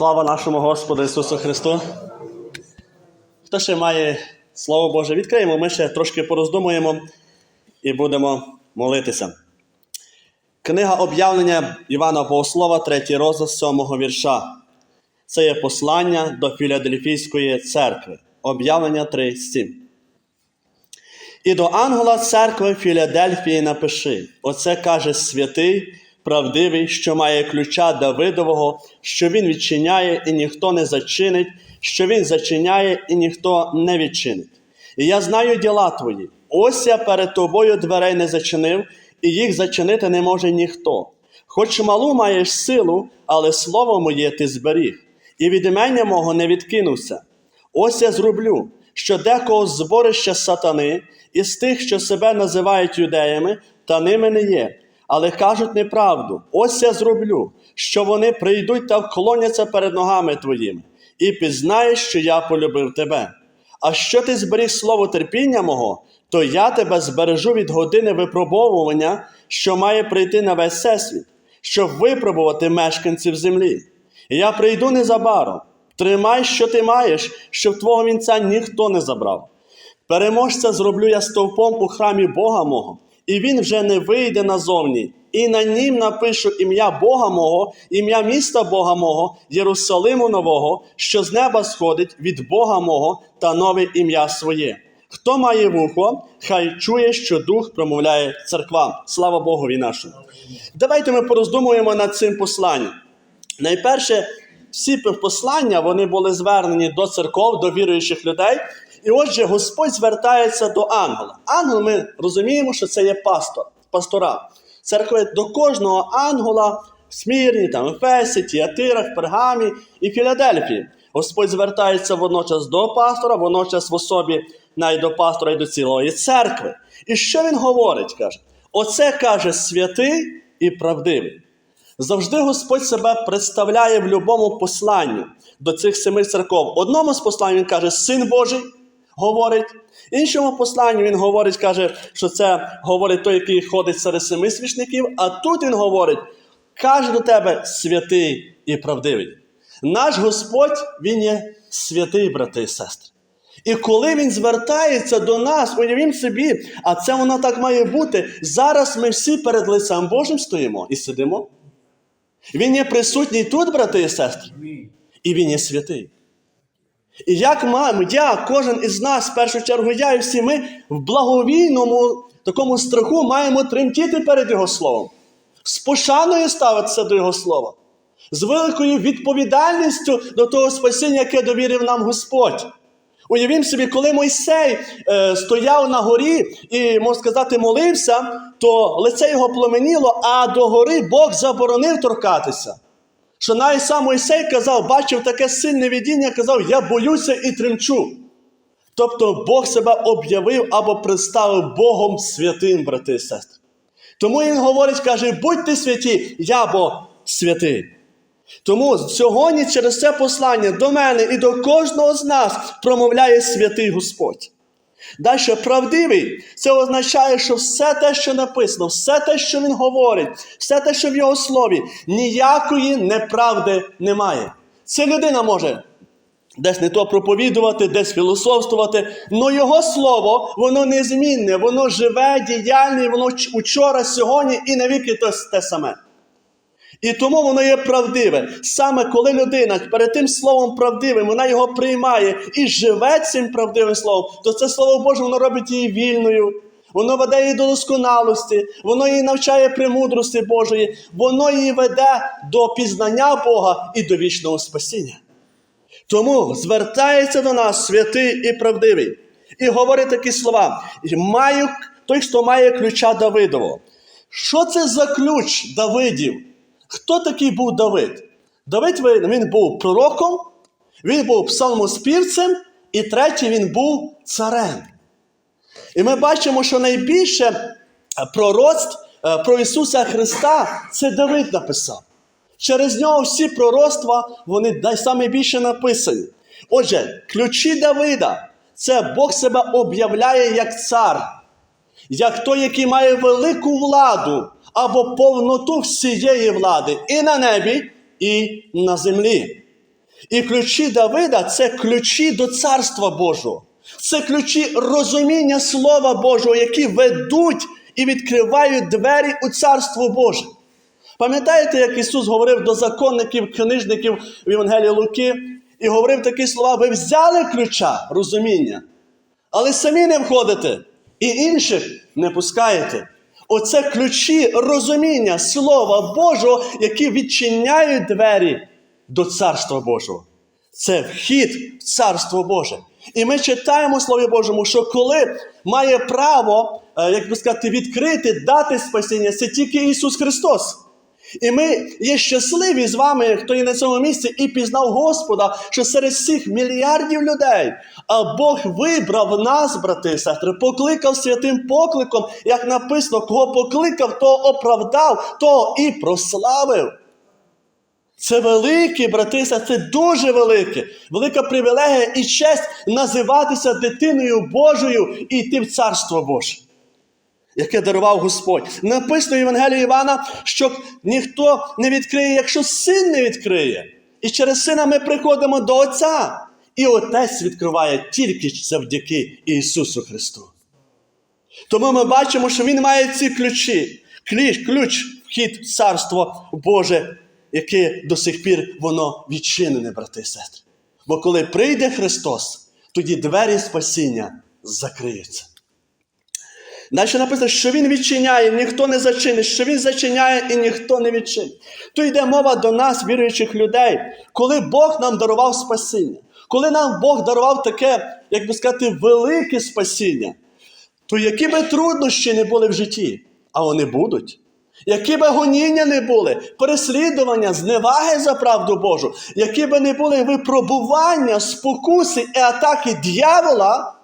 Слава нашому Господу Ісусу Христу. Хто ще має Слово Боже, відкриємо, ми ще трошки пороздумуємо і будемо молитися. Книга об'явлення Івана Богослова, 3 розділ 7 вірша. Це є послання до Філадельфійської церкви. Об'явлення 3.7. І до ангела церкви Філадельфії напиши: Оце каже святий, правдивий, що має ключа Давидового, що він відчиняє і ніхто не зачинить, що він зачиняє і ніхто не відчинить. І я знаю діла твої. Ось я перед тобою дверей не зачинив, і їх зачинити не може ніхто. Хоч малу маєш силу, але слово моє ти зберіг, і від імення мого не відкинувся. Ось я зроблю, що декого зборища сатани, із тих, що себе називають юдеями, та ними не є, але кажуть неправду. Ось я зроблю, що вони прийдуть та вклоняться перед ногами твоїми, і пізнаєш, що я полюбив тебе. А що ти зберіг слово терпіння мого, то я тебе збережу від години випробовування, що має прийти на весь всесвіт, щоб випробувати мешканців землі. Я прийду незабаром. Тримай, що ти маєш, щоб твого вінця ніхто не забрав. Переможця зроблю я стовпом у храмі Бога мого, і він вже не вийде назовні. І на нім напишу ім'я Бога мого, ім'я міста Бога мого, Єрусалиму нового, що з неба сходить від Бога мого та нове ім'я своє. Хто має вухо, хай чує, що Дух промовляє церквам. Слава Богові нашому. Давайте ми пороздумуємо над цим посланням. Найперше, всі послання вони були звернені до церков, до віруючих людей. І отже, Господь звертається до ангела. Ангел, ми розуміємо, що це є пастор, пастора. Церкви до кожного ангела в Смірні, там, Ефесі, Тіатирах, Пергамі і Філадельфії. Господь звертається водночас до пастора, водночас в особі навіть до пастора і до цілої церкви. І що він говорить? каже? Оце каже святий і правдивий. Завжди Господь себе представляє в будь-якому посланні до цих семи церков. Одному з послань він каже Син Божий говорить, в іншому посланні він говорить, каже, що це говорить той, який ходить серед семи свічників, а тут він говорить, каже до тебе святий і правдивий. Наш Господь, Він є святий, брати і сестри. І коли він звертається до нас, уявімо собі, а це воно так має бути. Зараз ми всі перед лицем Божим стоїмо і сидимо. Він є присутній тут, брати і сестри, і він є святий. І як маємо, я, кожен із нас, в першу чергу, я і всі ми в благовійному такому страху маємо тремтіти перед Його Словом, з пошаною ставитися до Його Слова, з великою відповідальністю до того спасіння, яке довірив нам Господь. Уявімо собі, коли Мойсей е, стояв на горі і, можна сказати, молився, то лице його пломеніло, а до гори Бог заборонив торкатися. Що навіть сам Мойсей казав, бачив таке сильне видіння, казав, я боюся і тремчу. Тобто Бог себе об'явив або представив Богом святим, брати і сестри. Тому він говорить, каже, будьте святі, я бо святий. Тому сьогодні через це послання до мене і до кожного з нас промовляє святий Господь. Далі правдивий, це означає, що все те, що написано, все те, що він говорить, все те, що в його слові, ніякої неправди немає. Це людина може десь не то проповідувати, десь філософствувати, але його слово, воно незмінне, воно живе, діяльне, воно учора, сьогодні і навіки те саме. І тому воно є правдиве. Саме коли людина перед тим словом правдивим, вона його приймає і живе цим правдивим словом, то це слово Боже, воно робить її вільною. Воно веде її до досконалості, воно її навчає премудрості Божої, воно її веде до пізнання Бога і до вічного спасіння. Тому звертається до нас святий і правдивий, і говорить такі слова: маю той, хто має ключа Давидового. Що це за ключ Давидів? Хто такий був Давид? Давид він був пророком, він був псалмоспівцем, і третій він був царем. І ми бачимо, що найбільше пророцтв про Ісуса Христа це Давид написав. Через нього всі пророцтва, вони найбільше написані. Отже, ключі Давида це Бог себе об'являє як цар, як той, який має велику владу або повноту всієї влади і на небі, і на землі. І ключі Давида це ключі до Царства Божого. Це ключі розуміння Слова Божого, які ведуть і відкривають двері у Царство Боже. Пам'ятаєте, як Ісус говорив до законників, книжників в Євангелії Луки і говорив такі слова: ви взяли ключа розуміння, але самі не входите і інших не пускаєте. Оце ключі розуміння Слова Божого, які відчиняють двері до Царства Божого. Це вхід в Царство Боже. І ми читаємо в Слові Божому, що коли має право, е, як би сказати, відкрити, дати спасіння, це тільки Ісус Христос. І ми є щасливі з вами, хто є на цьому місці і пізнав Господа, що серед всіх мільярдів людей, а Бог вибрав нас, брати і сестри, покликав святим покликом, як написано, кого покликав, того оправдав, того і прославив. Це велике, брати це дуже велике, велика привілегія і честь називатися дитиною Божою і йти в Царство Боже яке дарував Господь. Написано в Євангелії Івана, що ніхто не відкриє, якщо син не відкриє. І через сина ми приходимо до Отця. І Отець відкриває тільки завдяки Ісусу Христу. Тому ми бачимо, що Він має ці ключі. Ключ, ключ вхід в Царство Боже, яке до сих пір воно відчинене, брати і сестри. Бо коли прийде Христос, тоді двері спасіння закриються. Далі написано, що він відчиняє, ніхто не зачинить, що він зачиняє і ніхто не відчинить. То йде мова до нас, віруючих людей, коли Бог нам дарував спасіння, коли нам Бог дарував таке, як би сказати, велике спасіння, то які би труднощі не були в житті, а вони будуть. Які би гоніння не були, переслідування, зневаги за правду Божу, які би не були випробування, спокуси і атаки дьявола,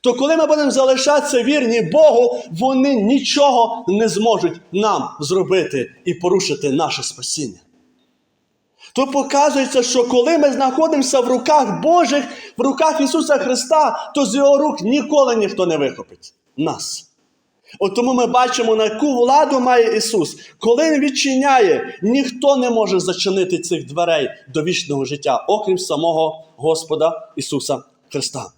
то коли ми будемо залишатися вірні Богу, вони нічого не зможуть нам зробити і порушити наше спасіння. То показується, що коли ми знаходимося в руках Божих, в руках Ісуса Христа, то з Його рук ніколи ніхто не вихопить нас. От тому ми бачимо, на яку владу має Ісус. Коли Він відчиняє, ніхто не може зачинити цих дверей до вічного життя, окрім самого Господа Ісуса Христа.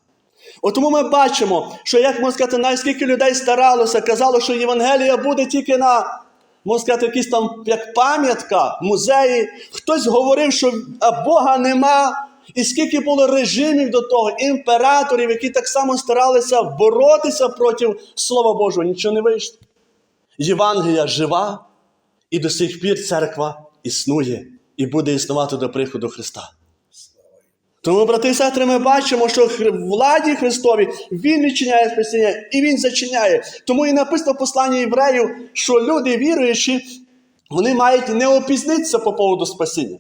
От тому ми бачимо, що, як можна сказати, наскільки людей старалося, казало, що Євангелія буде тільки на, можна сказати, якісь там як пам'ятка, музеї. Хтось говорив, що Бога нема. І скільки було режимів до того, імператорів, які так само старалися боротися проти Слова Божого, нічого не вийшло. Євангелія жива, і до сих пір церква існує і буде існувати до приходу Христа. Тому, брати і сестри, ми бачимо, що владі Христові Він відчиняє спасіння і Він зачиняє. Тому і написано в посланні євреїв, що люди віруючі, вони мають не опізнитися по поводу спасіння.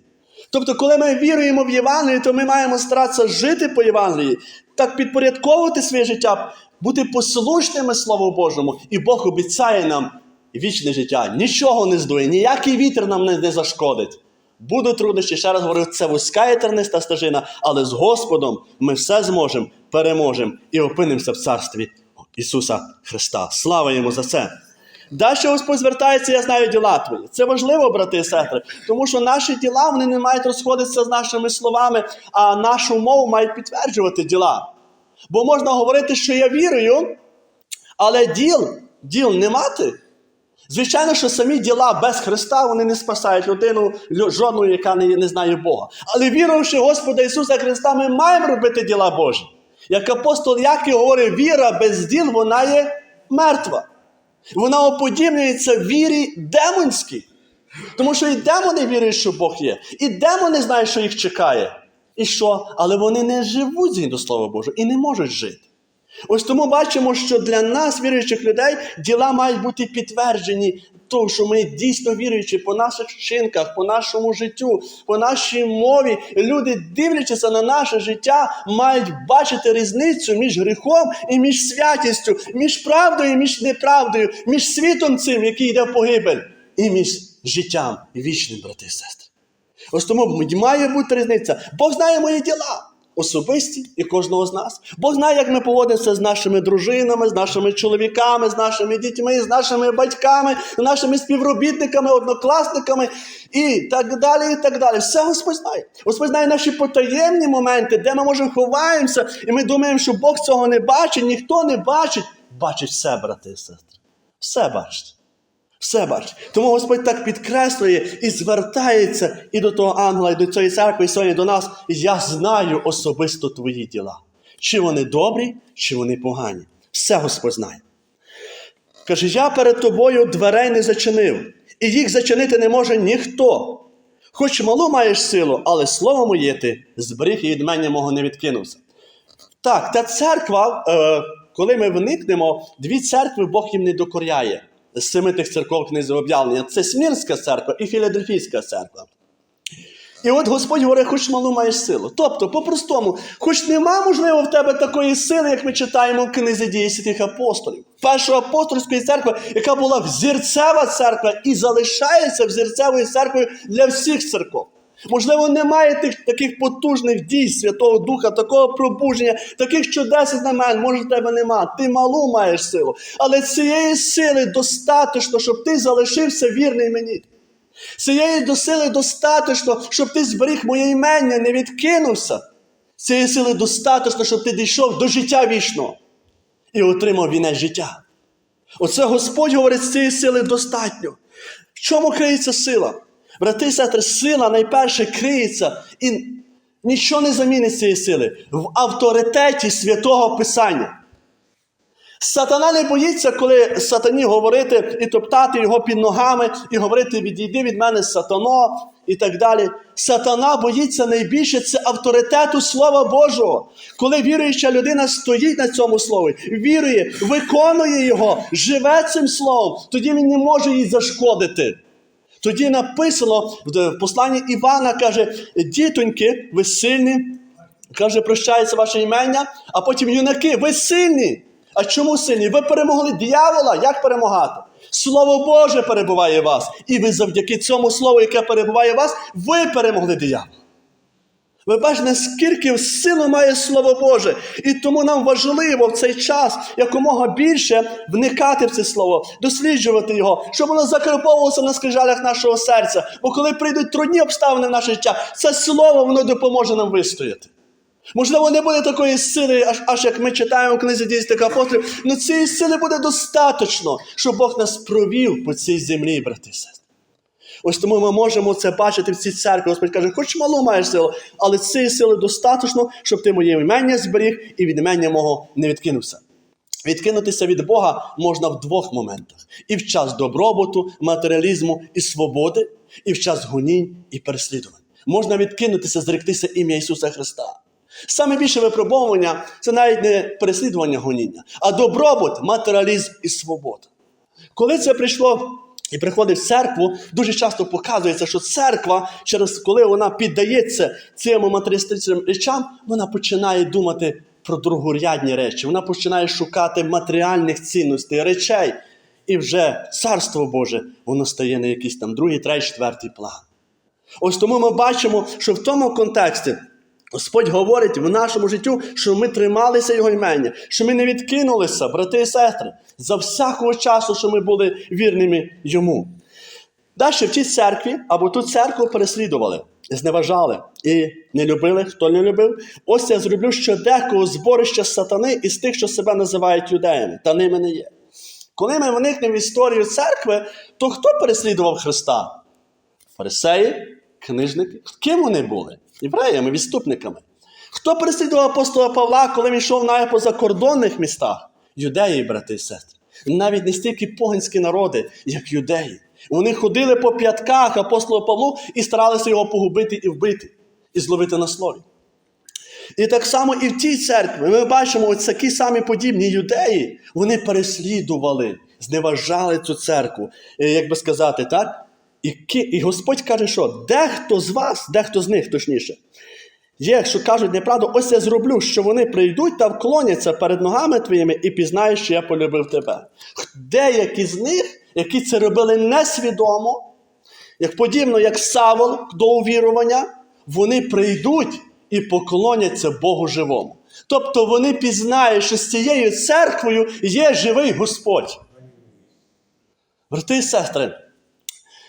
Тобто, коли ми віруємо в Євангелії, то ми маємо старатися жити по Євангелії, так підпорядковувати своє життя, бути послушними Слову Божому, і Бог обіцяє нам вічне життя. Нічого не здує, ніякий вітер нам не зашкодить. Будуть труднощі, ще раз говорю, це вузька і терниста стежина, але з Господом ми все зможемо, переможемо і опинимося в царстві Ісуса Христа. Слава йому за це! Далі Господь звертається, я знаю діла твої. Це важливо, брати і сестри, тому що наші діла вони не мають розходитися з нашими словами, а нашу мову мають підтверджувати діла. Бо можна говорити, що я вірую, але діл, діл не мати. Звичайно, що самі діла без Христа вони не спасають людину, жодну, яка не, не знає Бога. Але віруючи Господа Ісуса Христа, ми маємо робити діла Божі. Як апостол Яків говорить, віра без діл, вона є мертва. Вона уподібнюється вірі демонській. Тому що і демони вірять, що Бог є, і демони знають, що їх чекає. І що? Але вони не живуть згідно Слова Божого і не можуть жити. Ось тому бачимо, що для нас, віруючих людей, діла мають бути підтверджені, тому що ми дійсно віруючи по наших вчинках, по нашому життю, по нашій мові. Люди, дивлячися на наше життя, мають бачити різницю між гріхом і між святістю, між правдою і між неправдою, між світом цим, який йде в погибель, і між життям вічним, брати і сестри. Ось тому має бути різниця. Бог знає мої діла. Особисті і кожного з нас. Бог знає, як ми поводимося з нашими дружинами, з нашими чоловіками, з нашими дітьми, з нашими батьками, з нашими співробітниками, однокласниками і так далі. і так далі. Все Господь знає. Господь знає наші потаємні моменти, де ми можемо ховаємося, і ми думаємо, що Бог цього не бачить, ніхто не бачить. Бачить все, брати і сестри. Все бачить. Все бачить. Тому Господь так підкреслює і звертається і до того ангела, і до цієї церкви, і сьогодні до нас. Я знаю особисто твої діла. Чи вони добрі, чи вони погані. Все Господь знає. Каже, я перед тобою дверей не зачинив, і їх зачинити не може ніхто. Хоч малу маєш силу, але слово моє ти зберіг і від мене мого не відкинувся. Так, та церква, е, коли ми вникнемо, дві церкви Бог їм не докоряє семи тих церков книзи об'явлення. Це Смірська церква і Філадельфійська церква. І от Господь говорить, хоч малу маєш силу. Тобто, по-простому, хоч нема, можливо, в тебе такої сили, як ми читаємо в книзі дії святих апостолів. Першої апостольської церкви, яка була взірцева церква і залишається взірцевою церквою для всіх церков. Можливо, немає тих таких потужних дій Святого Духа, такого пробудження, таких чудес і знамен, може, тебе нема. Ти малу маєш силу. Але цієї сили достатньо, щоб ти залишився вірний мені. Цієї до сили достатньо, щоб ти зберіг моє імення, не відкинувся. Цієї сили достатньо, щоб ти дійшов до життя вічного і отримав вінець життя. Оце Господь говорить, з цієї сили достатньо. В чому криється сила? Брати і сестри, сила найперше криється і нічого не замінить цієї сили в авторитеті святого Писання. Сатана не боїться, коли сатані говорити і топтати його під ногами, і говорити відійди від мене сатано і так далі. Сатана боїться найбільше це авторитету Слова Божого. Коли віруюча людина стоїть на цьому слові, вірує, виконує його, живе цим словом, тоді він не може їй зашкодити. Тоді написано в посланні Івана, каже, дітоньки, ви сильні, каже, прощається ваше імення, а потім юнаки, ви сильні. А чому сильні? Ви перемогли диявола. Як перемагати? Слово Боже перебуває в вас. І ви завдяки цьому слову, яке перебуває в вас, ви перемогли диявола. Ви бачите, наскільки силу має Слово Боже. І тому нам важливо в цей час якомога більше вникати в це слово, досліджувати його, щоб воно закарповувалося на скрижалях нашого серця. Бо коли прийдуть трудні обставини в наше життя, це слово воно допоможе нам вистояти. Можливо, не буде такої сили, аж, аж як ми читаємо в книзі дійсних апостолів, але цієї сили буде достатньо, щоб Бог нас провів по цій землі, брати сестри. Ось тому ми можемо це бачити в цій церкві. Господь каже, хоч мало маєш силу, але цієї сили достатньо, щоб ти моє імення зберіг і від імення мого не відкинувся. Відкинутися від Бога можна в двох моментах: і в час добробуту, матеріалізму і свободи, і в час гонінь і переслідувань. Можна відкинутися, зректися ім'я Ісуса Христа. Саме більше випробовування це навіть не переслідування гоніння, а добробут, матеріалізм і свобода. Коли це прийшло і приходить в церкву, дуже часто показується, що церква, через коли вона піддається цим матеріалістичним речам, вона починає думати про другорядні речі. Вона починає шукати матеріальних цінностей, речей. І вже царство Боже, воно стає на якийсь там другий, третій, четвертий план. Ось тому ми бачимо, що в тому контексті. Господь говорить в нашому життю, що ми трималися Його імення, що ми не відкинулися, брати і сестри, за всякого часу, що ми були вірними йому. Далі в цій церкві або ту церкву переслідували, зневажали і не любили, хто не любив. Ось я зроблю що декого зборища сатани із тих, що себе називають юдеями, та ними не є. Коли ми вникнемо в історію церкви, то хто переслідував Христа? Фарисеї, книжники. Ким вони були? Євреями, відступниками. Хто переслідував апостола Павла, коли він йшов навіть по закордонних містах? Юдеї, брати і сестри. Навіть не стільки поганські народи, як юдеї. Вони ходили по п'ятках апостола Павлу і старалися його погубити і вбити, і зловити на слові. І так само і в тій церкві ми бачимо ось такі самі подібні юдеї, вони переслідували, зневажали цю церкву, е, як би сказати, так? І, і Господь каже, що дехто з вас, дехто з них точніше, є, що кажуть неправду, ось я зроблю, що вони прийдуть та вклоняться перед ногами твоїми і пізнають, що я полюбив тебе. Деякі з них, які це робили несвідомо, як подібно, як Савол до увірування, вони прийдуть і поклоняться Богу живому. Тобто вони пізнають, що з цією церквою є живий Господь. Брати і сестри,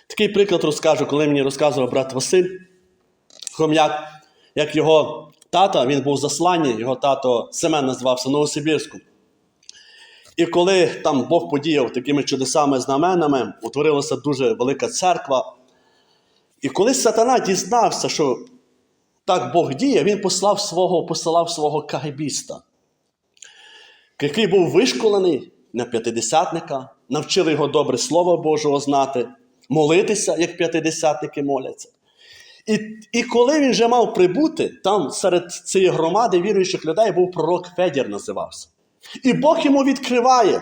такий приклад розкажу, коли мені розказував брат Василь Хом'як, як його тата, він був засланні, його тато Семен називався Новосибірську. І коли там Бог подіяв такими чудесами знаменами, утворилася дуже велика церква. І коли сатана дізнався, що так Бог діє, він послав свого, посилав свого кагебіста, який був вишколений на п'ятидесятника, навчили його добре Слово Божого знати, молитися, як п'ятидесятники моляться. І, і коли він вже мав прибути, там серед цієї громади віруючих людей був пророк Федір називався. І Бог йому відкриває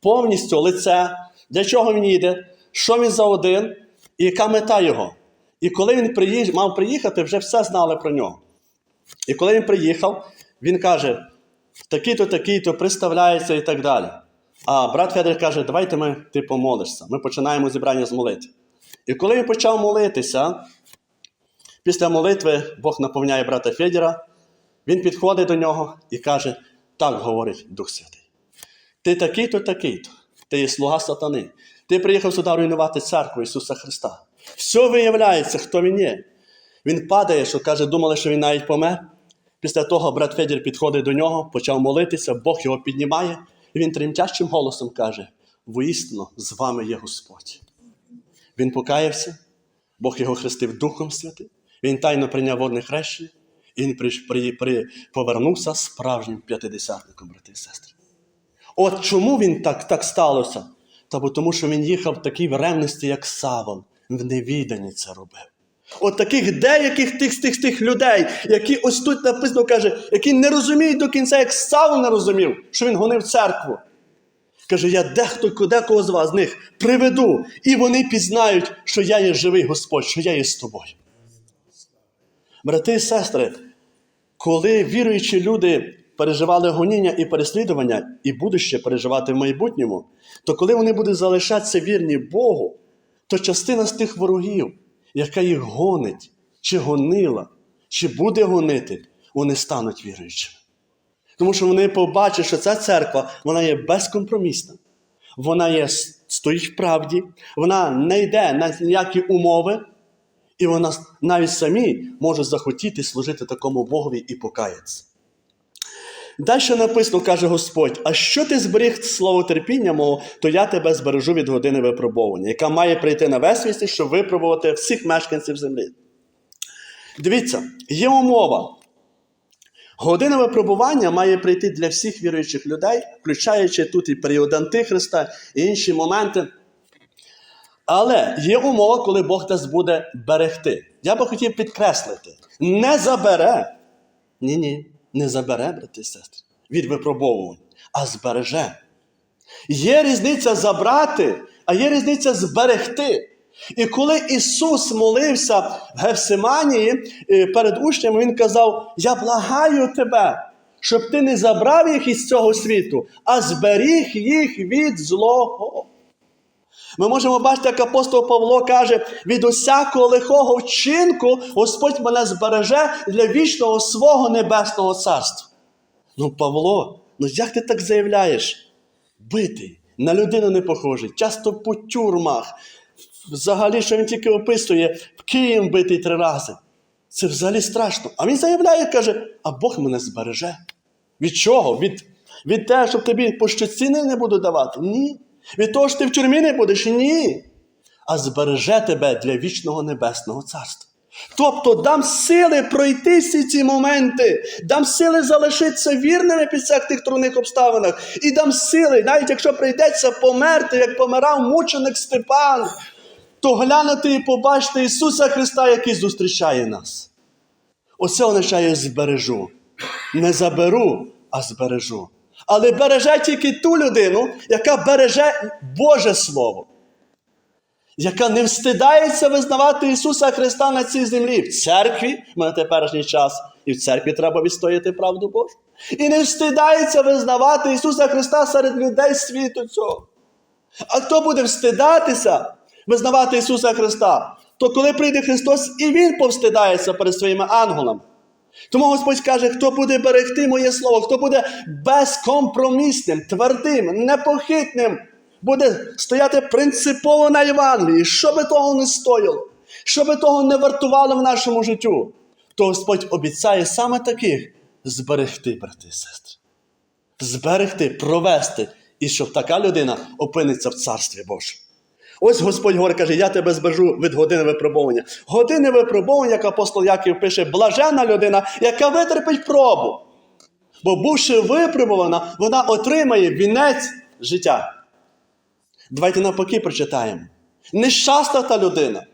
повністю лице, для чого він їде, що він за один, і яка мета його. І коли він приїж... мав приїхати, вже все знали про нього. І коли він приїхав, він каже: такий-то, такий-то, представляється і так далі. А брат Федір каже, давайте ми ти помолишся. Ми починаємо зібрання з молитви. І коли він почав молитися, після молитви Бог наповняє брата Федіра, він підходить до нього і каже: так говорить Дух Святий. Ти такий-то, такий-то, ти є слуга сатани. Ти приїхав сюди руйнувати церкву Ісуса Христа. Все виявляється, хто він є. Він падає, що каже, думали, що він навіть помер. Після того брат Федір підходить до нього, почав молитися, Бог його піднімає, і він тремтящим голосом каже: воістину з вами є Господь. Він покаявся, Бог його хрестив Духом Святим, він тайно прийняв водне хрещення, і він при, при, при, повернувся справжнім п'ятидесятником, брати і сестри. От чому він так, так сталося? Та бо тому, що він їхав в такій ревності, як Савол, в невіданні це робив. От таких деяких тих, тих, тих людей, які ось тут написано каже, які не розуміють до кінця, як Савол не розумів, що він гонив церкву. Каже, я дехто декого з вас з них приведу, і вони пізнають, що я є живий Господь, що я є з тобою. Брати і сестри, коли віруючі люди переживали гоніння і переслідування, і будуть ще переживати в майбутньому, то коли вони будуть залишатися вірні Богу, то частина з тих ворогів, яка їх гонить, чи гонила, чи буде гонити, вони стануть віруючими. Тому що вони побачать, що ця церква вона є безкомпромісна, вона є, стоїть в правді, вона не йде на ніякі умови, і вона навіть самі може захотіти служити такому Богові і покаятися. Далі написано, каже Господь: а що ти зберіг слово терпіння мого, то я тебе збережу від години випробовування, яка має прийти на весь світ, щоб випробувати всіх мешканців землі. Дивіться, є умова. Година випробування має прийти для всіх віруючих людей, включаючи тут і період Антихриста і інші моменти. Але є умова, коли Бог нас буде берегти. Я би хотів підкреслити: не забере. Ні-ні, не забере, брати і сестри, від випробовувань, а збереже. Є різниця забрати, а є різниця зберегти. І коли Ісус молився в Гефсиманії е, перед учнями, Він казав: Я благаю тебе, щоб ти не забрав їх із цього світу, а зберіг їх від злого. Ми можемо бачити, як апостол Павло каже: від усякого лихого вчинку Господь мене збереже для вічного свого небесного царства. Ну, Павло, ну як ти так заявляєш? Битий, на людину не похожий, часто по тюрмах. Взагалі, що він тільки описує, в Київ битий три рази. Це взагалі страшно. А він заявляє, каже, а Бог мене збереже. Від чого? Від, від того, щоб тобі по щоці не буду давати? Ні. Від того, що ти в тюрмі не будеш? Ні. А збереже тебе для вічного небесного царства. Тобто дам сили пройти всі ці моменти, дам сили залишитися вірними під всіх тих трудних обставинах, і дам сили, навіть якщо прийдеться померти, як помирав мученик Степан, то глянути і побачити Ісуса Христа, який зустрічає нас. Оце означає збережу. Не заберу, а збережу. Але береже тільки ту людину, яка береже Боже Слово, яка не встидається визнавати Ісуса Христа на цій землі в церкві ми на теперішній час, і в церкві треба відстояти правду Божу. І не встидається визнавати Ісуса Христа серед людей світу цього. А хто буде встидатися визнавати Ісуса Христа, то коли прийде Христос, і Він повстидається перед своїми ангелами. Тому Господь каже, хто буде берегти моє слово, хто буде безкомпромісним, твердим, непохитним, буде стояти принципово на Євангелії, що би того не стояло, що би того не вартувало в нашому життю, то Господь обіцяє саме таких зберегти, брати і сестри. Зберегти, провести, і щоб така людина опиниться в Царстві Божому. Ось Господь говорить, каже, я тебе збережу від години випробування. Години випробування, як апостол Яків пише, блажена людина, яка витерпить пробу. Бо, бувши випробувана, вона отримає вінець життя. Давайте навпаки прочитаємо. Нещасна та людина,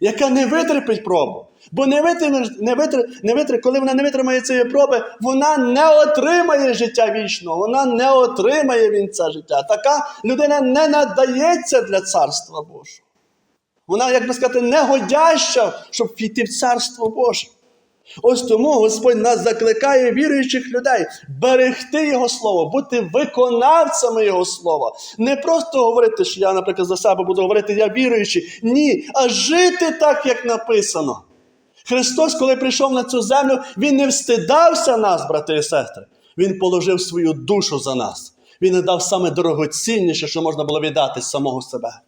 яка не витерпить пробу. Бо не витримає, не витр, не витр, коли вона не витримає цієї проби, вона не отримає життя вічного, вона не отримає вінця життя. Така людина не надається для царства Божого. Вона, як би сказати, негодяща, щоб війти в царство Боже. Ось тому Господь нас закликає віруючих людей берегти Його Слово, бути виконавцями Його Слова. Не просто говорити, що я, наприклад, за себе буду говорити, я віруючий. Ні, а жити так, як написано. Христос, коли прийшов на цю землю, Він не встидався нас, брати і сестри. Він положив свою душу за нас. Він не дав саме дорогоцінніше, що можна було віддати з самого себе.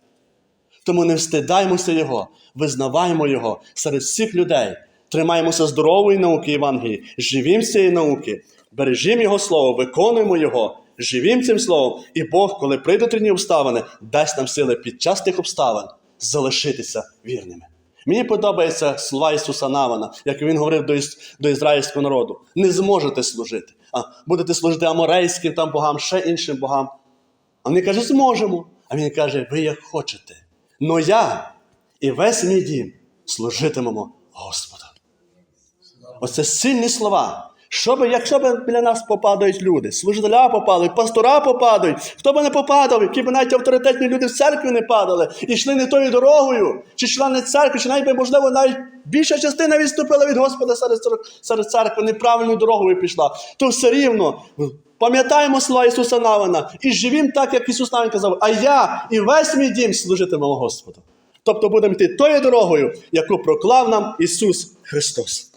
Тому не встидаймося Його, визнаваємо Його серед всіх людей, тримаємося здорової науки Євангелії, живім цієї науки, бережімо Його Слово, виконуємо Його, живім цим Словом, і Бог, коли прийдуть трудні обставини, дасть нам сили під час тих обставин залишитися вірними. Мені подобаються слова Ісуса Навана, як він говорив до, іс- до ізраїльського народу: не зможете служити, а будете служити аморейським там богам, ще іншим богам. А вони каже, зможемо. А він каже, ви як хочете. Но я і весь мій дім служитимемо Господу. Оце сильні слова. Що би, якщо б біля нас попадають люди, служителя попадають, пастора попадають, хто би не попадав, які б навіть авторитетні люди в церкві не падали, і йшли не тою дорогою, чи члени церкви, чи навіть можливо, навіть більша частина відступила від Господа серед, серед церкви, неправильною дорогою пішла, то все рівно пам'ятаємо слова Ісуса Навина і живім так, як Ісус Навин казав, а я і весь мій дім служитимемо Господу. Тобто будемо йти тою дорогою, яку проклав нам Ісус Христос.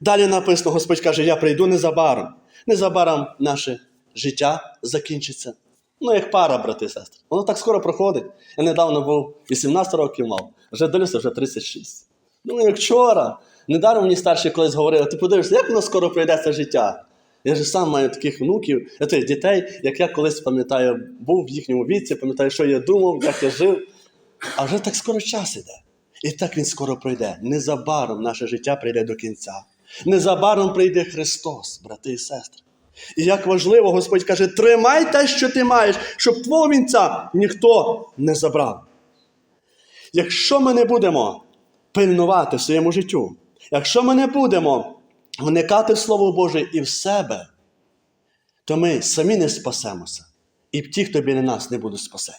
Далі написано, Господь каже, я прийду незабаром. Незабаром наше життя закінчиться. Ну, як пара, брати і сестри. Воно так скоро проходить. Я недавно був 18 років мав, вже дивлюся, вже 36. Ну, як вчора. Недаром мені старші колись говорили, ти подивишся, як воно скоро пройде це життя. Я ж сам маю таких внуків, тих дітей, як я колись пам'ятаю, був в їхньому віці, пам'ятаю, що я думав, як я жив. А вже так скоро час іде. І так він скоро пройде. Незабаром наше життя прийде до кінця. Незабаром прийде Христос, брати і сестри. І як важливо, Господь каже, тримай те, що ти маєш, щоб твого вінця ніхто не забрав. Якщо ми не будемо пильнувати в своєму життю, якщо ми не будемо вникати в Слово Боже і в себе, то ми самі не спасемося. І ті, хто біля нас, не будуть спасені.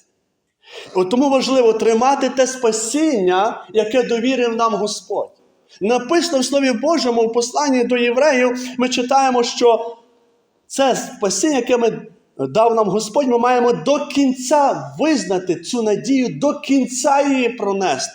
От тому важливо тримати те спасіння, яке довірив нам Господь. Написано в Слові Божому, в посланні до євреїв, ми читаємо, що це спасіння, яке ми дав нам Господь, ми маємо до кінця визнати цю надію, до кінця її пронести.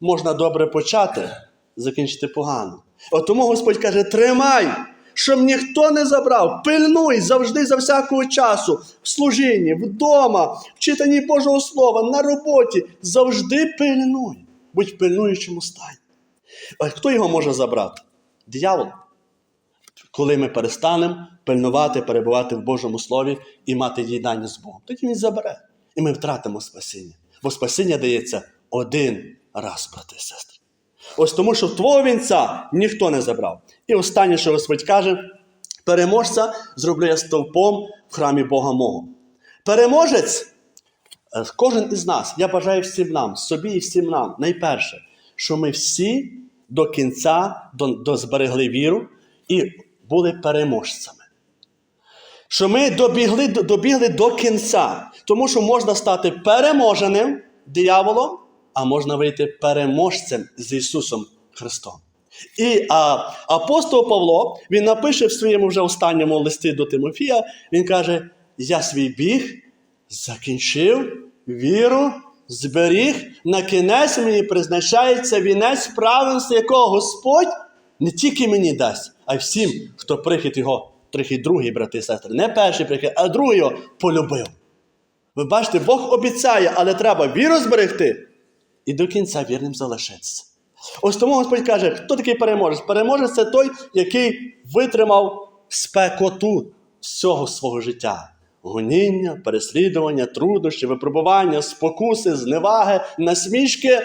Можна добре почати, закінчити погано. От тому Господь каже: тримай, щоб ніхто не забрав, пильнуй завжди за всякого часу, в служінні, вдома, в читанні Божого Слова, на роботі. Завжди пильнуй. Будь в пильнуючому стані. Хто його може забрати? Диявол. Коли ми перестанемо пильнувати, перебувати в Божому Слові і мати їдання з Богом, тоді він забере. І ми втратимо спасіння. Бо спасіння дається один раз, брати і сестри. Ось тому, що твого вінця ніхто не забрав. І останнє, що Господь каже, переможця зроблю я стовпом в храмі Бога мого. Переможець, е, кожен із нас, я бажаю всім нам, собі і всім нам, найперше, що ми всі до кінця до, до зберегли віру і були переможцями. Що ми добігли, добігли до кінця, тому що можна стати переможеним дияволом, а можна вийти переможцем з Ісусом Христом. І а, апостол Павло він напише в своєму вже останньому листі до Тимофія, він каже: Я свій біг закінчив, віру зберіг, на кінець мені призначається вінець праведності, якого Господь не тільки мені дасть, а й всім, хто прихід його, прихід другий, брати і сестри, не перший прихід, а другий його полюбив. Ви бачите, Бог обіцяє, але треба віру зберегти і до кінця вірним залишитися. Ось тому Господь каже, хто такий переможець? Переможець це той, який витримав спекоту всього свого життя. Гоніння, переслідування, труднощі, випробування, спокуси, зневаги, насмішки.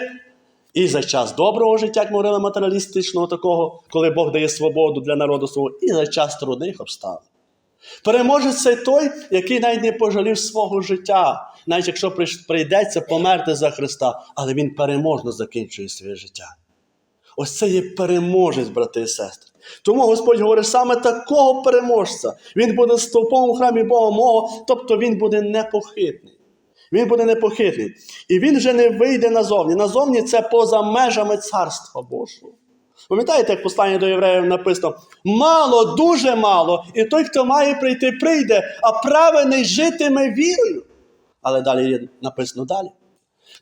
І за час доброго життя, як ми говорили, матеріалістичного такого, коли Бог дає свободу для народу свого, і за час трудних обставин. Переможець це той, який навіть не пожалів свого життя, навіть якщо прийдеться померти за Христа, але він переможно закінчує своє життя. Ось це є переможець, брати і сестри. Тому Господь говорить саме такого переможця. Він буде стовпом у храмі Бога мого, тобто він буде непохитний. Він буде непохитний. І він вже не вийде назовні. Назовні це поза межами Царства Божого. Пам'ятаєте, як послання до євреїв написано: мало, дуже мало, і той, хто має прийти, прийде, а праведний житиме вірою. Але далі написано далі.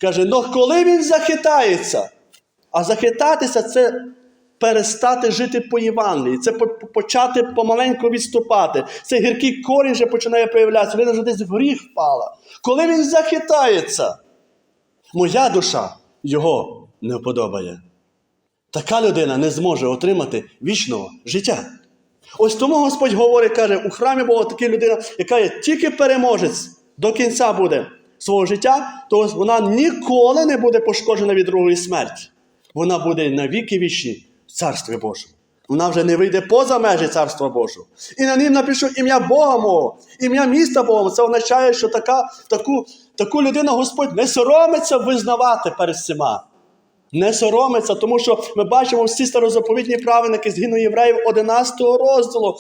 Каже: ну коли він захитається, а захитатися це перестати жити по Євангелії, це по- по- почати помаленьку відступати. Цей гіркий корінь вже починає проявлятися, він вже десь в гріх впала. Коли він захитається, моя душа його не вподобає. Така людина не зможе отримати вічного життя. Ось тому Господь говорить, каже, у храмі Бога така людина, яка є тільки переможець до кінця буде свого життя, то вона ніколи не буде пошкоджена від другої смерті. Вона буде навіки вічні Царстві Божому. Вона вже не вийде поза межі Царства Божого. І на ним напишу ім'я Бога мого, ім'я міста Бога. Це означає, що така, таку, таку людину Господь не соромиться визнавати перед всіма не соромиться, тому що ми бачимо всі старозаповітні праведники згідно євреїв 11 розділу.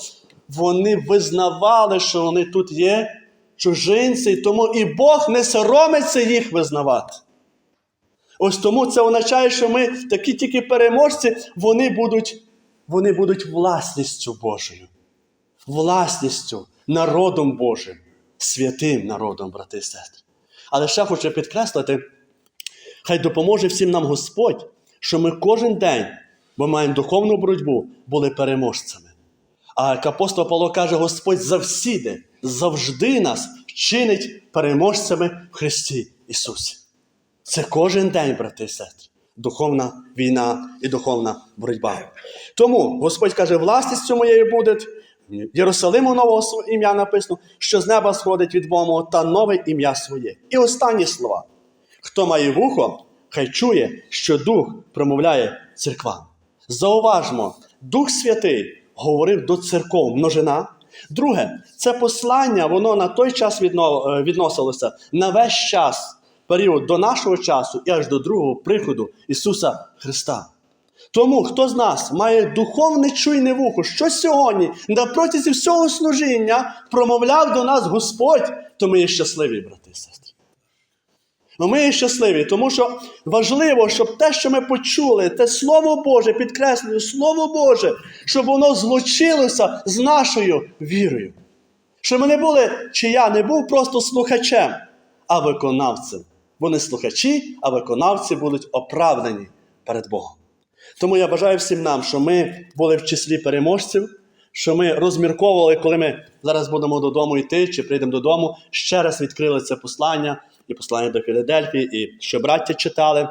Вони визнавали, що вони тут є чужинці, тому і Бог не соромиться їх визнавати. Ось тому це означає, що ми такі тільки переможці, вони будуть, вони будуть власністю Божою, власністю, народом Божим, святим народом, брати і сестри. Але ще хочу підкреслити, Хай допоможе всім нам Господь, що ми кожен день, бо маємо духовну боротьбу, були переможцями. А як апостол Павло каже, Господь завсіди, завжди нас чинить переможцями в Христі Ісусі. Це кожен день, брати і сестри, духовна війна і духовна боротьба. Тому Господь каже, власністю моєю буде Єрусалиму нового ім'я написано, що з неба сходить від Бога та нове ім'я своє. І останні слова. Хто має вухо, хай чує, що Дух промовляє церквам. Зауважмо, Дух Святий говорив до церков множина. Друге, це послання, воно на той час е, відносилося на весь час, період до нашого часу і аж до другого приходу Ісуса Христа. Тому хто з нас має духовне чуйне вухо, що сьогодні на протязі всього служіння промовляв до нас Господь, то ми є щасливі, брати і сестри. Ну, Ми є щасливі, тому що важливо, щоб те, що ми почули, те Слово Боже, підкреслюю, Слово Боже, щоб воно злучилося з нашою вірою. Щоб ми не були, чи я не був просто слухачем, а виконавцем. Бо не слухачі, а виконавці будуть оправдані перед Богом. Тому я бажаю всім нам, що ми були в числі переможців, що ми розмірковували, коли ми зараз будемо додому йти чи прийдемо додому, ще раз відкрили це послання і послання до Філадельфії, і що браття читали.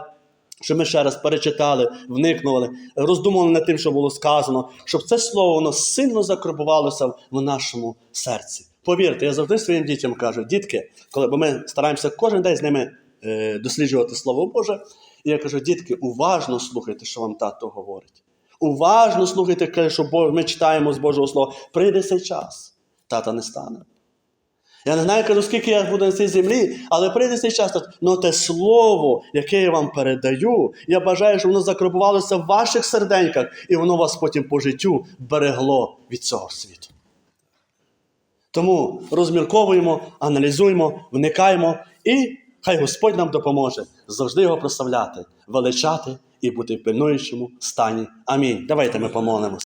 Щоб ми ще раз перечитали, вникнули, роздумували над тим, що було сказано, щоб це слово воно сильно закарбувалося в нашому серці. Повірте, я завжди своїм дітям кажу, дітки, коли бо ми стараємося кожен день з ними досліджувати Слово Боже, і я кажу, дітки, уважно слухайте, що вам тато говорить. Уважно слухайте, каже, що ми читаємо з Божого Слова. Прийде цей час, тата не стане. Я не знаю, кажу, скільки я буду на цій землі, але прийде цей час. Ну те слово, яке я вам передаю, я бажаю, щоб воно закарбувалося в ваших серденьках, і воно вас потім по життю берегло від цього світу. Тому розмірковуємо, аналізуємо, вникаємо, і хай Господь нам допоможе завжди його прославляти, величати і бути в пильнуючому стані. Амінь. Давайте ми помолимося.